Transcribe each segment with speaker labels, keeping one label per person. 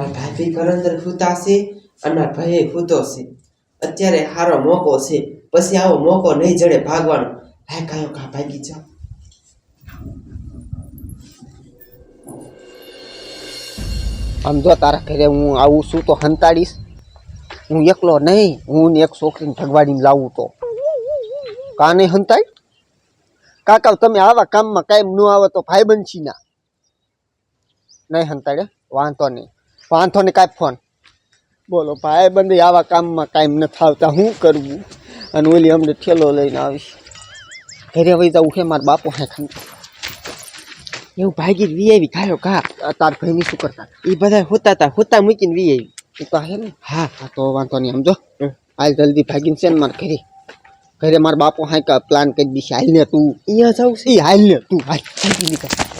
Speaker 1: મારા ભાભી ઘર અંદર ખૂતા છે અને ભય ખૂતો છે. અત્યારે સારો મોકો છે. પછી આવો મોકો નહીં જડે ભાગવાનો. હા કાયો કા ભાગી જાઓ.
Speaker 2: આમ જો તારા ઘરે હું આવું છું તો હંતાડીશ. હું એકલો નહીં, હું એક છોકરીને ભગવાડીને લાવું તો. કા નહીં હંતાય? કાકા, તમે આવા કામમાં કાંઈ ન આવે તો ભાઈ બનશી ના નહીં હંતાડે, વાંધો નહીં. વાંધો ને કાંઈ ફોન. બોલો ભાઈ બંધ આવા કામમાં કાંઈ નથી આવતા. હું કરવું? અને ઓલી અમને ઠેલો લઈને આવીશ. ઘરે વહી જવું છે મારા બાપો હે ખાન
Speaker 1: એવું ભાગી વી આવી ખાયો કા
Speaker 2: તાર ભાઈની શું કરતા
Speaker 1: એ બધા હોતા હતા હોતા મૂકીને વી આવી.
Speaker 2: તો હે ને.
Speaker 1: હા.
Speaker 2: હા તો વાંધો નહીં સમજો. હાલ જલ્દી ભાગીને છે ને મારે ઘરે. ઘરે મારા બાપુ હા કા પ્લાન કરી દીશે હાલ ને તું.
Speaker 1: અહીંયા જાઉં છે?
Speaker 2: હાલ ને તું. હાલ. જલ્દી નીકળ.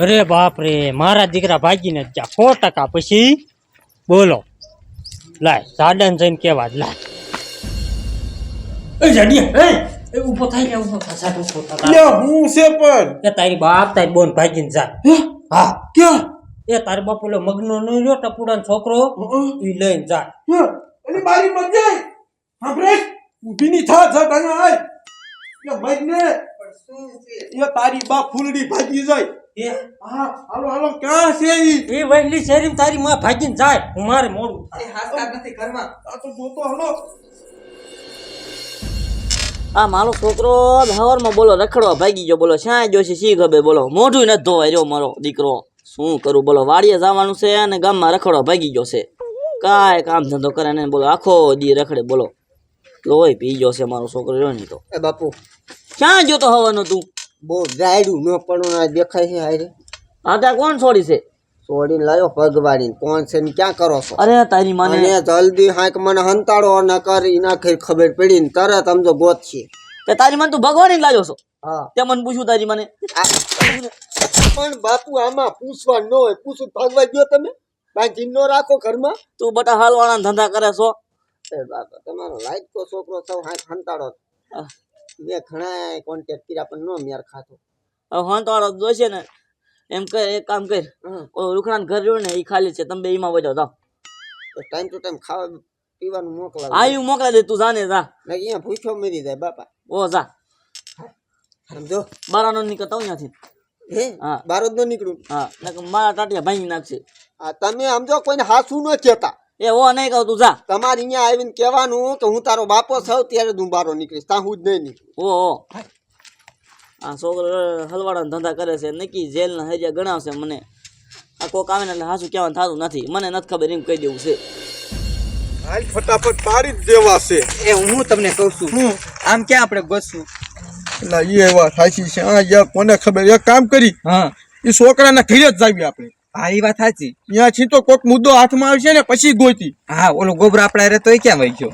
Speaker 3: અરે બાપ રે મારા દીકરા ભાગીને જ જા. સો ટકા પછી બોલો. લાય સાડન જઈને કેવા જ લાય. એ જાડિયા એ એ થાય ને ઊભો થા સાડો ઊભો થા
Speaker 4: હું છે પણ.
Speaker 3: એ તારી બાપ તારી બોન ભાગીને જા. હા?
Speaker 4: ક્યાં?
Speaker 3: એ તારી બાપ ઓલો મગનો નો રહ્યો ટપુડાનો છોકરો. ઈ લઈને જાય
Speaker 4: હા, એની બારી જાય. સાંભળે? ઊભી ની થા થા તને આય. એ મરને એ તારી બા ફૂલડી ભાગી જાય.
Speaker 3: એ
Speaker 4: હાલો હાલો ક્યાં છે ઈ?
Speaker 3: એ વહેલી શેરીમાં તારી માં ભાગીને જાય. હું મારે મોડું થાય.
Speaker 4: આ તો જોતો હાલો.
Speaker 5: આ મારો છોકરો હવારમાં બોલો રખડવા ભાગી ગયો બોલો શ્યાં છે શી ખબર? બોલો મોઢું નથી ધોવાય રહ્યો મારો દીકરો. શું કરું? બોલો વાડીએ જવાનું છે અને ગામમાં રખડવા ભાગી ગયો છે. કાંઈ કામ ધંધો કરે ને બોલો આખો દી રખડે બોલો. લોહી પી ગયો છે મારો છોકરો રહ્યો નહીં તો.
Speaker 2: એ બાપુ.
Speaker 5: ક્યાં જોતો તો હવાનો તું?
Speaker 2: બહુ જાયડું ન પણ દેખાય છે હારે.
Speaker 5: આ ત્યાં કોણ છોડી છે?
Speaker 2: છોડીને લાવ્યો પગવાડીને કોણ છે ને ક્યાં કરો છો?
Speaker 5: અરે તારી મને.
Speaker 2: જલ્દી હાંક મને હંતાડો ન કર એના ખઈ ખબર પડી ને તરત સમજો ગોત છે.
Speaker 5: તે તારી મને તું ભગવાન લાવ્યો છો?
Speaker 2: હા.
Speaker 5: તે મને પૂછ્યું તારી મને.
Speaker 2: પણ બાપુ આમાં પૂછવા ન હોય. પૂછું ભાગવા ગયો તમે? બાકી ન રાખો ઘરમાં?
Speaker 5: તું બટા હાલવાના ધંધા કરે છો?
Speaker 2: એ બાપા તમારો લાયક તો છોકરો સૌ હાથ હંતાડો. મેં ઘણા કોન્ટેક્ટ કર્યા પણ નો મેર ખાતો
Speaker 5: હવે હંતવાળો જોઈશે ને એમ કર એક કામ કર રૂખડાનું ઘર રહ્યું ને એ ખાલી છે તમે બે એમાં વજો જાઓ.
Speaker 2: તો ટાઈમ ટુ ટાઈમ ખાવા પીવાનું મોકલે
Speaker 5: હા એ મોકલા દે તું જાને જા.
Speaker 2: અહીંયા ભૂખ્યો મરી જાય બાપા.
Speaker 5: ઓ જા.
Speaker 2: સમજો
Speaker 5: બારાનો નીકળતા અહીંયાથી
Speaker 2: હે?
Speaker 5: હા.
Speaker 2: બાર જ ન નીકળું?
Speaker 5: હા મારા ટાટિયા ભાંગી નાખશે.
Speaker 2: તમે સમજો કોઈને હાસું ન કહેતા.
Speaker 5: એ ઓ નહીં કહું તું જા.
Speaker 2: તમારે અહીંયા આવીને કહેવાનું કે હું તારો બાપો છું ત્યારે હું બારો નીકળીશ. ત્યાં હું જ નહીં નીકળું.
Speaker 5: ઓ આ છોકરો હલવાડાના ધંધા કરે છે નક્કી જેલના હરિયા ગણાવશે મને. આ કોક આવે ને એટલે હાસું કહેવાનું થતું નથી. મને નથી ખબર એમ કહી દેવું છે.
Speaker 4: હાલ ફટાફટ પાડી જ દેવા છે.
Speaker 6: એ હું તમને કહું છું. હું? આમ ક્યાં આપણે બસું
Speaker 4: એટલે એ એવા સાચી છે. આ યાર કોને ખબર? એક કામ કરી.
Speaker 6: હા.
Speaker 4: એ છોકરાના ઘરે જ જાવી આપણે.
Speaker 6: હા એ વાત સાચી.
Speaker 4: ત્યાં છી તો કોક મુદ્દો હાથમાં આવશે ને પછી ગોતી.
Speaker 6: હા ઓલો ગોબરો આપણા રે તો એ ક્યાં વહી ગયો?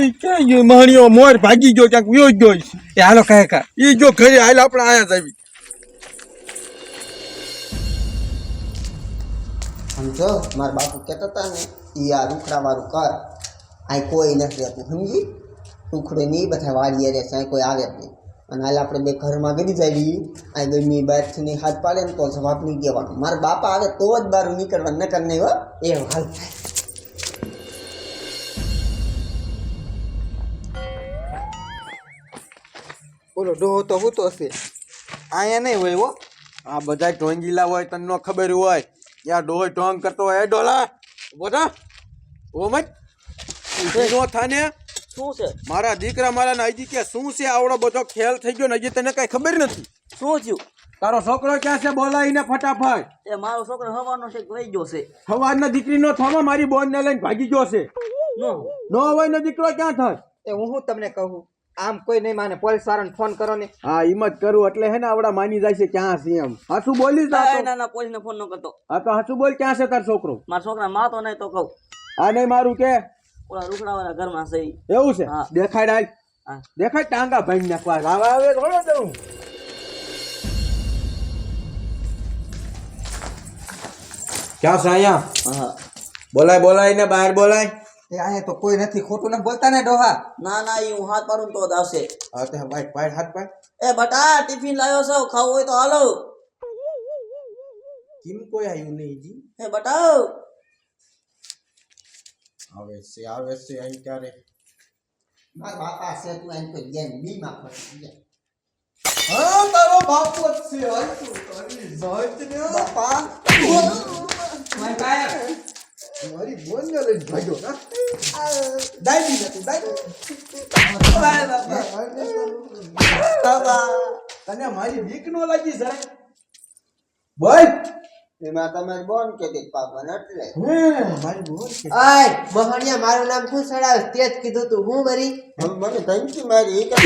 Speaker 4: એ ક્યાં ગયો? મહણીઓ મોર ભાગી ગયો ક્યાંક વ્યો ગયો છે.
Speaker 6: એ હાલો કહે કા
Speaker 4: એ જો ઘરે હાલ આપણે આયા જાવી
Speaker 2: સમજો? મારા બાપુ કહેતા હતા ને એ આ રૂખડાવાળું કર અહીં કોઈ નથી રહેતું સમજી? રૂખડો નહીં બધા વાળીએ રહેશે કોઈ આવે જ નહીં. અને હાલ આપણે બે ઘરમાં ગઈ જાય આ ગમી બહારથી નહીં હાથ પાડે ને તો જવાબ નહીં દેવાનો. મારા બાપા આવે તો જ બહાર નીકળવા નકર નહીં હો. એ હાલ
Speaker 6: બોલો ડોહો તો હું તો હશે અહીંયા નહીં હોય હો.
Speaker 4: આ બધા ઢોંગીલા હોય, તને ખબર હોય. યા ડોહો ઢોંગ કરતો હોય ડોલા? બોલા ઓ મત. નો થાને
Speaker 5: શું છે?
Speaker 4: મારા દીકરા મારા હજી કે શું છે? આવડો બધો ખેલ થઈ ગયો ને હજી તને કઈ ખબર નથી.
Speaker 5: શું થયું?
Speaker 4: તારો છોકરો ક્યાં છે? બોલાવીને ફટાફટ.
Speaker 5: એ મારો છોકરો હવાનો છે ગઈ ગયો છે.
Speaker 4: સવારના દીકરીનો થવા મારી બોન ને લઈને ભાગી ગયો છે.
Speaker 5: નો.
Speaker 4: નો હોય ને દીકરો ક્યાં થાય?
Speaker 6: એ હું હું તમને કહું? આમ કોઈ નહીં માને પોલીસ વાળાને ફોન કરો ને.
Speaker 4: હા એમ જ કરું એટલે હે ને આવડા માની જાય છે ક્યાં છે એમ. હાસુ બોલી જા
Speaker 5: ના ના પોલીસને ફોન ન કરતો.
Speaker 4: હા તો હાસુ બોલ ક્યાં છે તાર છોકરો?
Speaker 5: મારા છોકરા માં તો નહીં તો કહું.
Speaker 4: આ નહીં મારું કે.
Speaker 5: ઓલા રૂખડાવાળા ઘરમાં છે.
Speaker 4: એવું છે?
Speaker 5: હા.
Speaker 4: દેખાડ
Speaker 5: હા.
Speaker 4: દેખાય ટાંગા ભાઈ નાખવા. રાવા આવે થોડો દઉં ક્યાં છે અહીંયા?
Speaker 5: હા.
Speaker 4: બોલાય બોલાય ને બહાર બોલાય.
Speaker 6: એ અહીંયા તો કોઈ નથી. ખોટું ને બોલતા ને ડોહા?
Speaker 5: ના ના એ હું હાથ પાડું તો જ આવશે.
Speaker 4: હા તે ભાઈ ભાઈ હાથ પાડ.
Speaker 5: એ બટા ટિફિન લાવ્યો છો? ખાવું હોય તો હાલો.
Speaker 4: કેમ કોઈ આવ્યું નહીં જી?
Speaker 5: એ બટાવ
Speaker 4: આવે છે આવે છે અહીં ક્યારે?
Speaker 2: મારા બાપા છે તું અહીં તો જેમ બીમાં પડી જાય
Speaker 4: હા તારો બાપ જ છે હાલ તું તારી જાત ને
Speaker 2: બાપા.
Speaker 4: મારી બોન ને લઈ ભાગ્યો ના. દાઈ દી તું દાઈ તને મારી બીક નો લાગી જાય. બોલ
Speaker 2: એમાં તમારી બોન કેતી પાપન એટલે
Speaker 4: મારી બોન કે
Speaker 1: આય મહણિયા મારું નામ શું સડાવે તે જ કીધું તું હું મરી
Speaker 2: મને ધમકી મારી કહે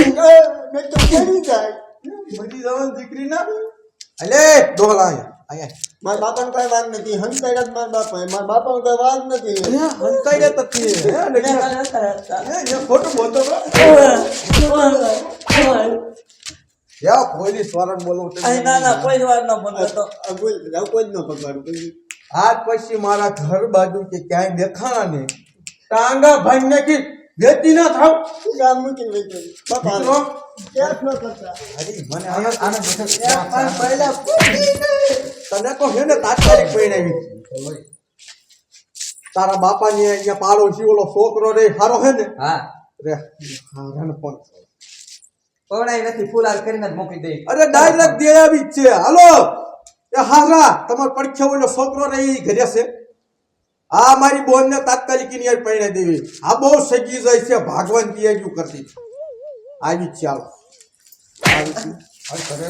Speaker 2: તો મરી જાય
Speaker 4: જવાન દીકરી ના અલે ડોલ આય
Speaker 2: મારા બાપાને કઈ વાત નથી હંતાઈ જ મારા બાપા મારા બાપાને કઈ વાત નથી
Speaker 4: હંતાઈ ને હે એ ખોટું બોલતો યા પોલીસ વાળાને બોલવું તમે
Speaker 5: ના ના કોઈ વાર ન
Speaker 2: બોલ કોઈ ન કોઈ
Speaker 4: આજ પછી મારા ઘર બાજુ કે ક્યાંય દેખાણા ને ટાંગા ભાઈ ને કી વેતી ના થાવ.
Speaker 2: ગામ મૂકીને લઈ બાપા
Speaker 4: મિત્રો,
Speaker 2: ક્યાં ન કરતા.
Speaker 4: અરે મને આનંદ આનંદ પહેલા તને તો હે ને તાત્કાલિક પરણાવી તારા બાપાની અહીંયા પાડોશી ઓલો છોકરો રે હારો હે ને?
Speaker 6: હા.
Speaker 4: રે હારાને પણ.
Speaker 6: પવણાઈ નથી ફૂલાર કરીને જ મોકલી દઈ.
Speaker 4: અરે ડાયરેક્ટ દે આવી છે. હાલો. એ હારા તમાર પડખે ઓલો છોકરો રે ઈ ઘરે છે. આ મારી બોનને તાત્કાલિકની યાર દેવી. આ બહુ સગી જાય છે ભાગવાન તૈયારીઓ કરતી. આવી જ ચાલો આવી ઘરે